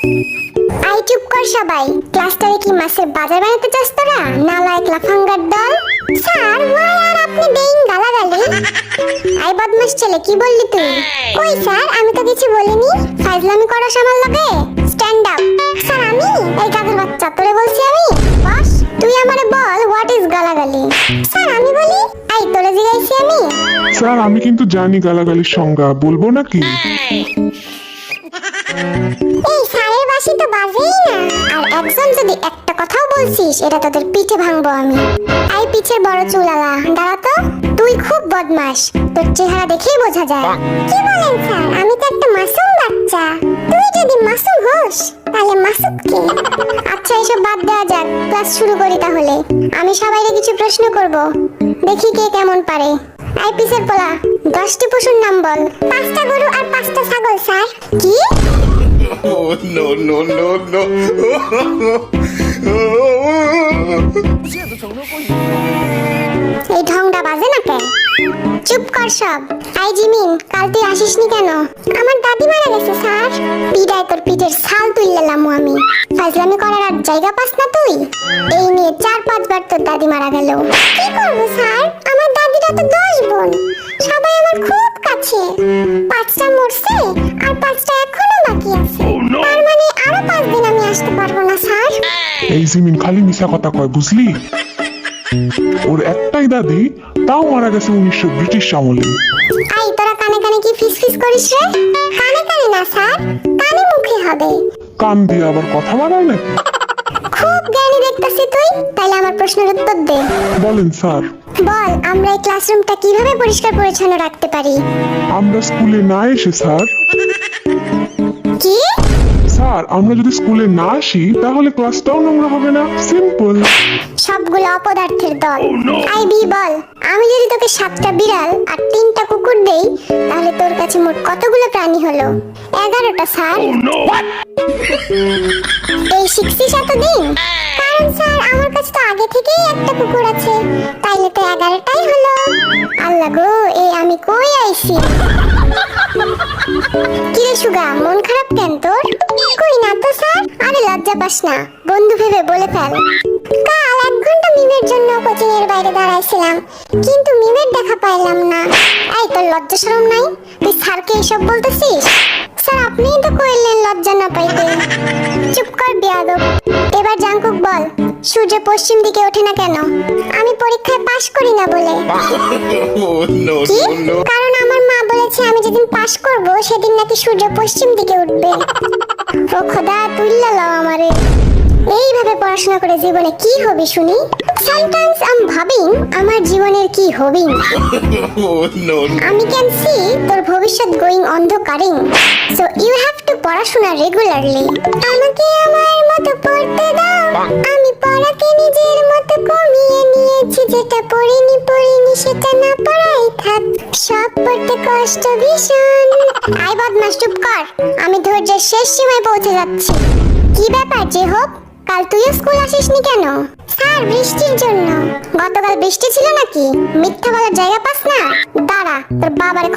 I চুপ কর সবাই। ক্লাসটারে কি মাছের বাজার বানাতে চাস তোরা? নালায়ক লাফাঙ্গার দল? স্যার ওয়াই আর আপনি দেইন গালাগালি। আই বদমাস ছেলে কি বললি তুই? কই স্যার আমি তো কিছু বলিনি। ফাইজলামি করা সামাল লাগে? স্ট্যান্ড আপ স্যার আমি? এই কাজের বাচ্চা তোরে বলছি আমি? বস তুই আমারে বল হোয়াট ইজ গালাগালি? স্যার আমি বলি আই তোরে জিগাইছি আমি। স্যার আমি কিন্তু জানি গালাগালির সংজ্ঞা বলব নাকি? এই স্যারের তো বাজেই না। আর একজন যদি একটা কথাও বলছিস এটা তোদের পিঠে ভাঙবো আমি। আই পিছের বড় চুলালা দাঁড়া তো। তুই খুব বদমাস তোর চেহারা দেখেই বোঝা যায়। কি বলেন স্যার? আমি তো একটা মাসুম বাচ্চা। তুই যদি মাসুম হোস তাহলে মাসুম কে? আচ্ছা এসব বাদ দেওয়া যাক। ক্লাস শুরু করি তাহলে। আমি সবাইকে কিছু প্রশ্ন করব। দেখি কে কেমন পারে। আই পিছের পোলা দশটি পশুর নাম বল। পাঁচটা গরু আর পাঁচটা ছাগল স্যার। কি? Oh no no no no! এই ঢংটা বাজে না কেন? চুপ কর সব। আই জিমিন, কাল তুই আসিসনি কেন? আমার দাদি মারা গেছে, স্যার। পিডায় তোর পিঠের ছাল তুললাম আমি। ফাজলামি করার আর জায়গা পাস না তুই? এই নিয়ে চার, পাঁচবার তোর দাদি মারা গেল। কি করব, স্যার? আমার দাদিটা তো দশ বোন। সবাই আমার খুব কাছে। পাঁচটা মরছে আর পাঁচটা জিমিন খালি মিশা কথা কয় বুঝলি? ওর একটাই দাদি তাও মারা গেছে উনিশশো ব্রিটিশ আমলে। আই তোরা কানে কানে কি ফিস ফিস করিস রে? কানে কানে না স্যার। কানে মুখে হবে। কান দিয়ে আবার কথা বাড়ায় নাকি? খুব জ্ঞানী দেখতেছি তুই তাহলে আমার প্রশ্নের উত্তর দে। বলেন স্যার। বল আমরা এই ক্লাসরুমটা কীভাবে পরিষ্কার পরিচ্ছন্ন রাখতে পারি? আমরা স্কুলে না এসে স্যার। কি? স্যার আমরা যদি স্কুলে না আসি তাহলে ক্লাসটাও নোংরা হবে না। সিম্পল সবগুলো অপদার্থের দল। আই বি বল। আমি যদি তোকে সাতটা বিড়াল আর তিনটা কুকুর দেই তাহলে তোর কাছে মোট কতগুলো প্রাণী হলো? এগারোটা স্যার। এই শিখছিস এতদিন? কারণ স্যার আমার কাছে তো আগে থেকেই একটা কুকুর আছে। আল্লাহ গো, এই আমি কই আইছি? কিরে সুগা, মন খারাপ কেন তোর? কই না তো স্যার, আরে লজ্জা পাস না, বন্ধু ভেবে বলে ফেল। কাল এক ঘণ্টা মিমের জন্য কোচিং এর বাইরে দাঁড়াইছিলাম, কিন্তু মিমের দেখা পাইলাম না। এই, তোর লজ্জা শরম নাই? তুই স্যারকে এসব বলতেছিস? স্যার, আপনিই তো কইলেন লজ্জা না পাইতে। চুপ কর, বেয়াদব। এবার জাঙ্কুক বল সূর্য পশ্চিম দিকে ওঠে না কেন? আমি পরীক্ষায় পাশ করি না বলে। কি! কারণ আমার মা বলেছে আমি যেদিন পাশ করব সেদিন নাকি সূর্য পশ্চিম দিকে উঠবে। ও খোদা তুইল্লা লাও আমারে। এইভাবে পড়াশোনা করে জীবনে কি হবে শুনি? সামটাইমস আম ভাবিং আমার জীবনের কি হবিং! আমি ক্যান সি তোর ভবিষ্যৎ গোয়িং অন্ধকারিং। সো ইউ হ্যাভ পড়াশোনা রেগুলারলি আমাকে আমার মতো পড়তে দাও। আমি পড়াকে নিজের মতো কমিয়ে নিয়েছি, যেটা পড়িনি পড়িনি, সেটা না পড়াই থাক। সব পড়তে কষ্ট ভীষণ। আই বদমাস চুপ কর। আমি ধৈর্যের শেষ সীমায় পৌঁছে যাচ্ছি। কি ব্যাপার, যে হোক, কাল তুইও স্কুল আসিসনি কেন? স্যার, বৃষ্টির জন্য। গতকাল বৃষ্টি ছিল নাকি? মিথ্যা বলার জায়গা পাস না? দাঁড়া, তোর বাবার